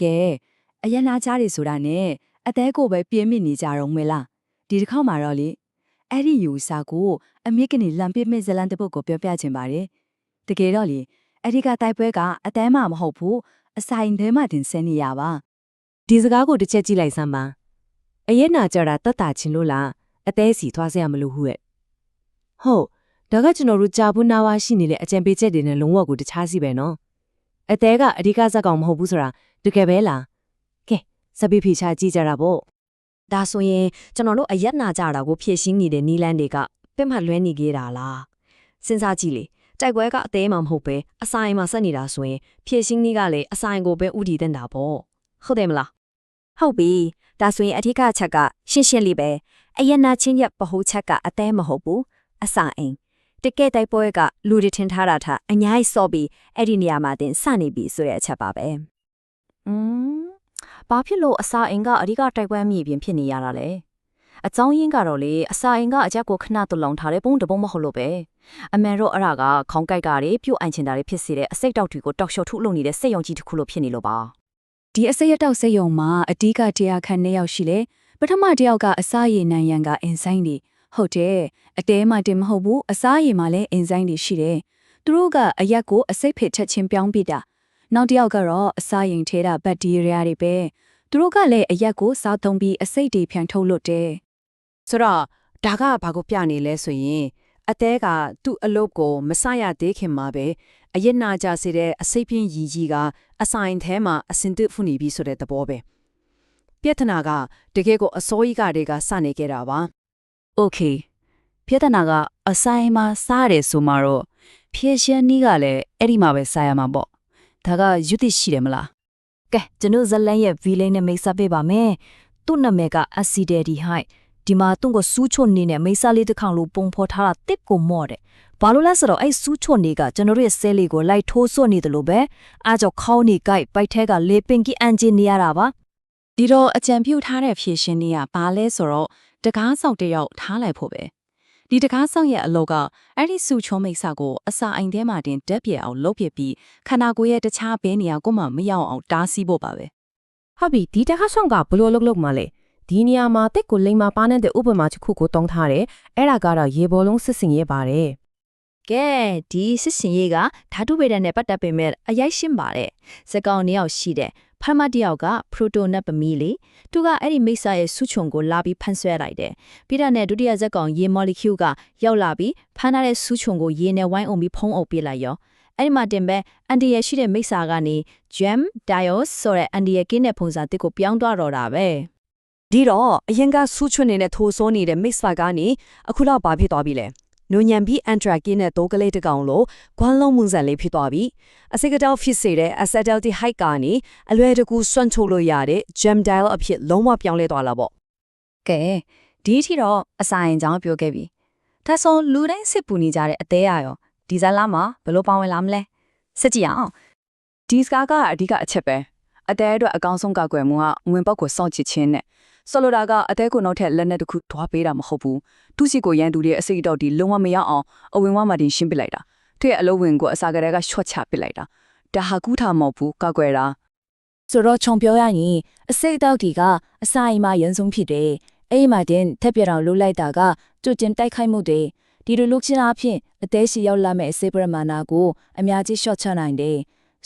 ကဲအရနာချားတွေဆိုတာနဲ့အသေးကိုပဲပြင်းမိနေကြတော့မလားဒီတစ်ခေါက်မှာတော့လေအဲ့ဒီယူစာကိုအမြင့်ကနေလံပစ်မဲ့ဇလန်တစ်ပုတ်ကိုပြောပြချင်ပါတယ်တကယ်တော့လေအဲ့ဒီကတိုက်ပွဲကအသေးမှမဟုတ်ဘူးအဆိုင်ထဲမှတင်ဆင်းနေရပါဒီစကားကိုတစ်ချက်ကြည့်လိုက်စမ်းပါအရက်နာကြတာတတ်တာချင်းလို့လားအသေးစီသွားစရာမလိုဘူးရဲ့ဟုတ်ဒါကကျွန်တော်တို့ကြာဘူးနာဝါရှိနေတဲ့အကြံပေးချက်တွေနဲ့လုံးဝကိုတခြားစီပဲနော် အသေးကအဓိကဇက်ကောင်မဟုတ်ဘူးဆိုတာတကယ်ပဲလားကဲစပီဖီချာကြည့်ကြတာပေါ့ဒါဆိုရင်ကျွန်တော်တို့အယက်နာကြတာကိုဖြည့်ရှင်းနေတဲ့နီလန်းတွေကပြတ်မှတ်လွဲနေကြတာလားစဉ်းစားကြည့်လေတိုက်ပွဲကအသေးမှမဟုတ်ပဲအဆိုင်မှာဆက်နေတာဆိုရင်ဖြည့်ရှင်းနည်းကလည်းအဆိုင်ကိုပဲဥတည်တဲ့တာပေါ့ဟုတ်တယ်မလားဟုတ်ပြီဒါဆိုရင်အထက်ကချက်ကရှင်းရှင်းလေးပဲအယက်နာချင်းရက်ပဟုချက်ကအသေးမဟုတ်ဘူးအဆိုင် တကယ်တိုက်ပွဲကလူတွေထင်ထားတာထားအညားကြီးစော့ပြီးအဲ့ဒီနေရာမှာတင်စနေပြီဆိုတဲ့အချက်ပါပဲอืมဘာဖြစ်လို့အစာအိမ်ကအဓိကတိုက်ပွဲမြေပြင်ဖြစ်နေရတာလဲအကြောင်းရင်းကတော့လေအစာအိမ်ကအကြက်ကိုခဏတလုံးထားတဲ့ပုံတပုံမဟုတ်လို့ပဲအမှန်တော့အဲ့ဒါကခေါင်းကိုက်ကတွေပြုတ်အင်ချင်တာတွေဖြစ်စေတဲ့အစိတ်တောက်တွေကိုတောက်လျှော့ထုတ်လုပ်နေတဲ့စိတ်ယုံကြည်တစ်ခုလို့ဖြစ်နေလို့ပါဒီအစိရတောက်စိတ်ယုံမှာအတီးကတရားခန့်နှစ်ယောက်ရှိလေပထမတစ်ယောက်ကအစားရည်နံရံကအင်ဆိုင်တွေ ဟုတ်တယ်အတဲမှတင်မဟုတ်ဘူးအစားရည်မှာလည်းအင်ဆိုင်တွေရှိတယ်သူတို့ကအရက်ကိုအစိတ်ဖစ်ချက်ချင်းပြောင်းပြတာနောက်တစ်ယောက်ကတော့အစားရင်ထဲတာဘက်တီးရီးယားတွေပဲသူတို့ကလည်းအရက်ကိုစားသုံးပြီးအစိတ်တွေဖြန့်ထုတ်လို့တယ်ဆိုတော့ဒါကဘာကိုပြနေလဲဆိုရင်အသေးကသူ့အလုပ်ကိုမဆရသေးခင်မှာပဲအရက်နာကြစေတဲ့အစိပ်ပြင်းရီကြီးကအဆိုင်ထဲမှာအစင်တစ်ဖူနေပြီဆိုတဲ့သဘောပဲပြဿနာကတကယ်ကိုအစိုးရကတွေကစနေခဲ့တာပါ Okay ပြဿနာကအဆိုင်မှာစားတယ်ဆိုမှတော့ဖြည့်ရှင်းနည်းကလည်းအဲ့ဒီမှာပဲစားရမှာပေါ့ဒါကယူသိရှိတယ်မလားကဲကျွန်တော်ဇလန်ရဲ့ V line နဲ့မိတ်ဆက်ပေးပါမယ်သူ့နာမည်က Acidity High ဒီမှာသူ့ကိုစူးချွတ်နေနဲ့မိတ်ဆက်လေးတစ်ခေါင်လို့ပုံဖော်ထားတာတစ်ကိုမော့တယ်ဘာလို့လဲဆိုတော့အဲ့စူးချွတ်နေကကျွန်တော်ရဲ့ဆဲလေးကိုလိုက်ထိုးဆွနေတယ်လို့ပဲအားကြောင့်ခေါင်းနေကိုက်ပိုက်ထဲကလေပင်ကြီးအန်ဂျင်နေရတာပါဒီတော့အကြံပြုထားတဲ့ဖြည့်ရှင်နေရဘာလဲဆိုတော့ တကားဆောက်တစ်ယောက်ထားလိုက်ဖို့ပဲဒီတကားဆောက်ရဲ့အလောကအဲ့ဒီစုချုံးမိတ်ဆာကိုအစာအိမ်ထဲမှာတင်တက်ပြဲအောင်လုပ်ပြပြီးခန္ဓာကိုယ်ရဲ့တခြားဘဲနေရာကိုမှမရောက်အောင်တားဆီးဖို့ပါပဲဟုတ်ပြီဒီတစ်ခါဆောင်ကဘလို့လုတ်လုတ်မှလဲဒီနေရာမှာတက်ကိုလိမ္မာပါနေတဲ့ဥပမာတစ်ခုကိုတုံးထားတယ်အဲ့ဒါကတော့ရေဘောလုံးစစ်စင်ရဲပါတယ်ကဲဒီစစ်စင်ရေးကဓာတုဗေဒနဲ့ပတ်သက်ပေမဲ့အရိုက်ရှင်းပါတယ်စကောင်နှစ်ယောက်ရှိတယ် ပထမတစ်ယောက်ကပရိုတိုနက်ပမီလေသူကအဲ့ဒီမိတ်ဆာရဲ့စုချုံကိုလာပြီးဖန်ဆွဲလိုက်တယ်ပြီးတော့နဲ့ဒုတိယဇက်ကောင်ရေမော်လီကျူကရောက်လာပြီးဖန်ထားတဲ့စုချုံကိုရေနဲ့ဝိုင်းအောင်ပြီးဖုံးအုပ်ပေးလိုက်ရောအဲ့ဒီမှာတင်ပဲအန်ဒီရဲ့ရှိတဲ့မိတ်ဆာကနေ gem dios ဆိုတဲ့အန်ဒီရဲ့ကင်းတဲ့ပုံစံတစ်ကိုပြောင်းသွားတော့တာပဲဒီတော့အရင်ကဆူးချွတ်နေတဲ့ထိုးစိုးနေတဲ့မိတ်ဆွာကနေအခုတော့ဘာဖြစ်သွားပြီလဲ နုညံပြီးအန်ထရာကင်းတဲ့တိုးကလေးတစ်ကောင်လို့ဂွမ်းလုံးမှုန်စံလေးဖြစ်သွားပြီအစိကတောက်ဖြစ်စေတဲ့ acetaldehyde ကနေအလွယ်တကူစွန့်ထုတ်လို့ရတဲ့ gem dial အဖြစ်လုံးဝပြောင်းလဲသွားလာပေါ့ကဲဒီအထိတော့အစာရင်ကြောင်းပြောခဲ့ပြီဒါဆိုလူတိုင်းစစ်ပူနေကြတဲ့အသေးရရောဒီဇာလာမှာဘယ်လိုပါဝင်လာမလဲစစ်ကြည့်အောင်ဒီစကားကအဓိကအချက်ပဲ အတဲအတွက်အကောင်းဆုံးကာကွယ်မှုကဝင်ပေါက်ကိုစောင့်ချစ်ခြင်းနဲ့ဆိုလိုတာကအတဲကိုနောက်ထပ်လက်နက်တစ်ခုထွားပေးတာမဟုတ်ဘူးသူစီကိုရန်သူတွေအစိတ်အတော့ဒီလုံးဝမရအောင်အဝင်ဝမှတင်ရှင်းပစ်လိုက်တာသူ့ရဲ့အလုံးဝင်ကိုအစာကလေးကရှော့ချပစ်လိုက်တာဒါဟာကူးထားမဟုတ်ဘူးကာကွယ်တာဆိုတော့ခြုံပြောရရင်အစိတ်အတော့ဒီကအစာအိမ်မှာရန်ဆုံးဖြစ်တယ်အဲ့ဒီမှာတင်ထက်ပြတောင်လှုပ်လိုက်တာကကျွတ်ကျင်တိုက်ခိုက်မှုတွေဒီလိုလုပ်ချင်အဖြစ်အသေးရှိရောက်လာမဲ့အစေပရမာနာကိုအများကြီးရှော့ချနိုင်တယ်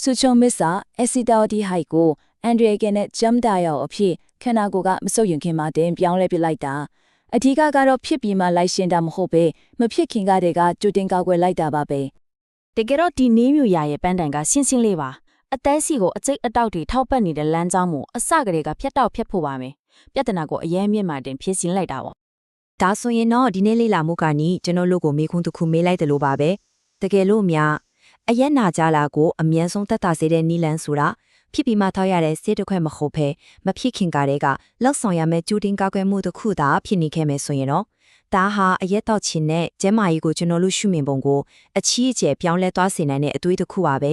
ဆူချုံမစ်စာအက်ဆီတာဒီဟိုက်ကိုအန်ဒရီကန်နဲ့ဂျမ်ဒါယောအဖြစ်ခန္ဓာကိုယ်ကမစုပ်ယွင်ခင်မှာတင်ပြောင်းလဲပစ်လိုက်တာအထီးကကတော့ဖြစ်ပြီးမှလိုက်ရှင်းတာမဟုတ်ပဲမဖြစ်ခင်ကတည်းကကြိုတင်ကောက်ွယ်လိုက်တာပါပဲတကယ်တော့ဒီနေမျိုးရရဲ့ပန်းတိုင်ကရှင်းရှင်းလေးပါအသေးစီကိုအကျိတ်အတောက်တွေထောက်ပတ်နေတဲ့လမ်းကြောင်းကိုအစကတည်းကဖျက်တောက်ဖျက်ဖို့ပါမယ်ပြဿနာကိုအရင်မြင့်မှတင်ဖြည့်စင်းလိုက်တာပေါ့ဒါဆိုရင်တော့ဒီနေ့လေးလာမှုကနီကျွန်တော်တို့ကိုမေးခွန်းတစ်ခုမေးလိုက်တယ်လို့ပါပဲတကယ်လို့များ အရက်နာကြလာကိုအမြန်ဆုံးတက်တာစေတဲ့နီလန်ဆိုတာဖြစ်ပြီးမှထောက်ရတဲ့စေတခွဲမဟုတ်ဘဲမဖြစ်ခင်ကတည်းကလောက်ဆောင်ရမယ့်ကျူတင်ကောက်ွယ်မှုတစ်ခုသာဖြစ်နေခဲ့မယ်ဆိုရင်တော့ဒါဟာအရက်တော့ချင်းနဲ့ကျဲမာကြီးကိုကျွန်တော်တို့ရှုမြင်ပုံကိုအချီးအကျယ်ပြောင်းလဲသွားစေနိုင်တဲ့အသွေးတစ်ခုပါပဲ